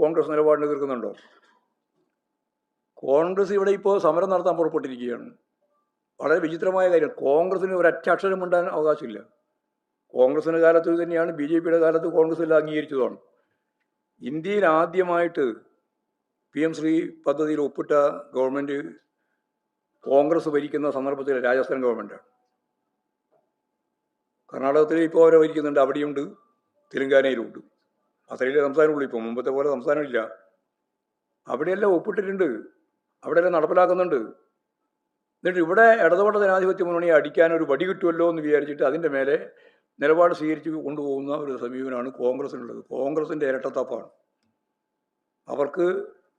കോൺഗ്രസ് നിലപാടിന് എതിർക്കുന്നുണ്ടോ? കോൺഗ്രസ് ഇവിടെ ഇപ്പോൾ സമരം നടത്താൻ പുറപ്പെട്ടിരിക്കുകയാണ്. വളരെ വിചിത്രമായ കാര്യം. കോൺഗ്രസിന് ഒരു അറ്റാക്ഷരം ഉണ്ടാൻ അവകാശമില്ല. കോൺഗ്രസിന്റെ കാലത്ത് തന്നെയാണ് ബി ജെ പിയുടെ കാലത്ത് കോൺഗ്രസ് എല്ലാം അംഗീകരിച്ചതാണ്. ഇന്ത്യയിൽ ആദ്യമായിട്ട് പി എം ശ്രീ പദ്ധതിയിൽ ഒപ്പിട്ട ഗവൺമെന്റ് കോൺഗ്രസ് ഭരിക്കുന്ന സന്ദർഭത്തിൽ രാജസ്ഥാൻ ഗവൺമെന്റാണ് കർണാടകത്തിൽ ഇപ്പോൾ അവരെ ഭരിക്കുന്നുണ്ട്. അവിടെയുണ്ട്. തെലുങ്കാനയിലുണ്ട്. അത്രയിലെ സംസ്ഥാനമുള്ളൂ ഇപ്പോൾ മുമ്പത്തെ പോലെ സംസ്ഥാനമില്ല അവിടെയെല്ലാം ഒപ്പിട്ടിട്ടുണ്ട്. അവിടെയെല്ലാം നടപ്പിലാക്കുന്നുണ്ട്. എന്നിട്ട് ഇവിടെ ഇടതുപക്ഷ ജനാധിപത്യ മുന്നണിയെ അടിക്കാൻ ഒരു വടി കിട്ടുമല്ലോ എന്ന് വിചാരിച്ചിട്ട് അതിന്റെ മേലെ നിലപാട് സ്വീകരിച്ച് കൊണ്ടുപോകുന്ന ഒരു സമീപനമാണ് കോൺഗ്രസിനുള്ളത് കോൺഗ്രസിന്റെ ഇരട്ടത്താപ്പാണ്. അവർക്ക്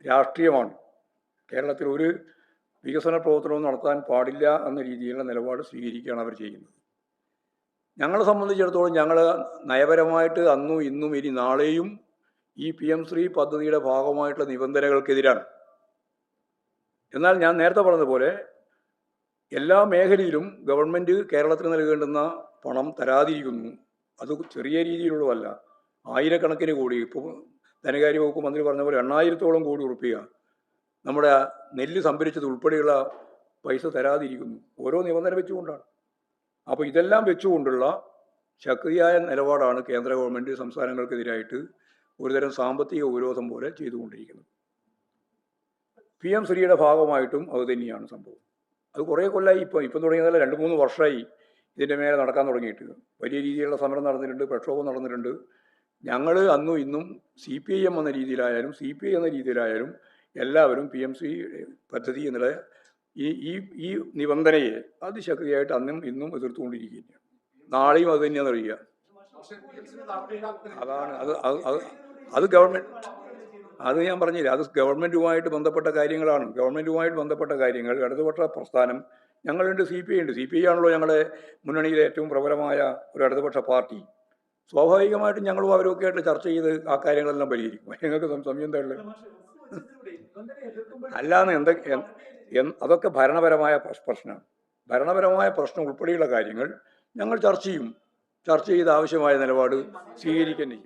രാഷ്ട്രീയമാണ്. കേരളത്തിൽ ഒരു വികസന പ്രവർത്തനവും നടത്താൻ പാടില്ല എന്ന രീതിയിലുള്ള നിലപാട് സ്വീകരിക്കുകയാണ് അവർ ചെയ്യുന്നത്. ഞങ്ങളെ സംബന്ധിച്ചിടത്തോളം ഞങ്ങൾ നയപരമായിട്ട് അന്നും ഇന്നും ഇനി നാളെയും ഈ പി എം ശ്രീ പദ്ധതിയുടെ ഭാഗമായിട്ടുള്ള നിബന്ധനകൾക്കെതിരാണ്. എന്നാൽ ഞാൻ നേരത്തെ പറഞ്ഞതുപോലെ എല്ലാ മേഖലയിലും ഗവൺമെന്റ് കേരളത്തിന് നൽകേണ്ടുന്ന പണം തരാതിരിക്കുന്നു. അത് ചെറിയ രീതിയിലുള്ളതല്ല. ആയിരക്കണക്കിന് കോടി. ഇപ്പോൾ ധനകാര്യ വകുപ്പ് മന്ത്രി പറഞ്ഞ പോലെ എണ്ണായിരത്തോളം കോടി ഉറപ്പിക നമ്മുടെ നെല്ല് സംഭരിച്ചത് ഉൾപ്പെടെയുള്ള പൈസ തരാതിരിക്കുന്നു. ഓരോ നിബന്ധന വെച്ചുകൊണ്ടാണ്. അപ്പോൾ ഇതെല്ലാം വെച്ചുകൊണ്ടുള്ള ശക്തിയായ നിലപാടാണ് കേന്ദ്ര ഗവൺമെന്റ് സംസ്ഥാനങ്ങൾക്കെതിരായിട്ട് ഒരുതരം സാമ്പത്തിക ഉപരോധം പോലെ ചെയ്തുകൊണ്ടിരിക്കുന്നത്. പി എം ശ്രീയുടെ ഭാഗമായിട്ടും അത് തന്നെയാണ് സംഭവം. അത് കുറേ കൊല്ലമായി ഇപ്പം ഇപ്പം തുടങ്ങിയതല്ല രണ്ട് മൂന്ന് വർഷമായി ഇതിന്റെ മേലെ നടക്കാൻ തുടങ്ങിയിട്ട്. വലിയ രീതിയിലുള്ള സമരം നടന്നിട്ടുണ്ട് പ്രക്ഷോഭം നടന്നിട്ടുണ്ട്. ഞങ്ങൾ അന്നും ഇന്നും സി പി ഐ എം എന്ന രീതിയിലായാലും സി പി ഐ എന്ന രീതിയിലായാലും എല്ലാവരും പി എം സി പദ്ധതി എന്നുള്ള ഈ ഈ ഈ നിബന്ധനയെ അതിശക്തിയായിട്ട് അന്നും ഇന്നും എതിർത്തുകൊണ്ടിരിക്കുകയാണ്. നാളെയും അത് തന്നെയാണ് അറിയുക. അതാണ് അത് അത് ഗവൺമെന്റ് അത് ഞാൻ പറഞ്ഞില്ല അത് ഗവൺമെന്റുമായിട്ട് ബന്ധപ്പെട്ട കാര്യങ്ങളാണ്. ഗവൺമെന്റുമായിട്ട് ബന്ധപ്പെട്ട കാര്യങ്ങൾ ഇടതുപക്ഷ പ്രസ്ഥാനം ഞങ്ങളുണ്ട് സി പി ഐ ഉണ്ട്. സി പി ഐ ആണല്ലോ ഞങ്ങളുടെ മുന്നണിയിലെ ഏറ്റവും പ്രബലമായ ഒരു ഇടതുപക്ഷ പാർട്ടി. സ്വാഭാവികമായിട്ടും ഞങ്ങളും അവരൊക്കെ ആയിട്ട് ചർച്ച ചെയ്ത് ആ കാര്യങ്ങളെല്ലാം പരിഹരിക്കും. ഞങ്ങൾക്ക് സം- സമയം എന്താ അല്ലാന്ന് എന്തൊക്കെ അതൊക്കെ ഭരണപരമായ പ്രശ്നമാണ്. ഭരണപരമായ പ്രശ്നം ഉൾപ്പെടെയുള്ള കാര്യങ്ങൾ ഞങ്ങൾ ചർച്ച ചെയ്യും. ചർച്ച ചെയ്ത് ആവശ്യമായ നിലപാട് സ്വീകരിക്കാൻ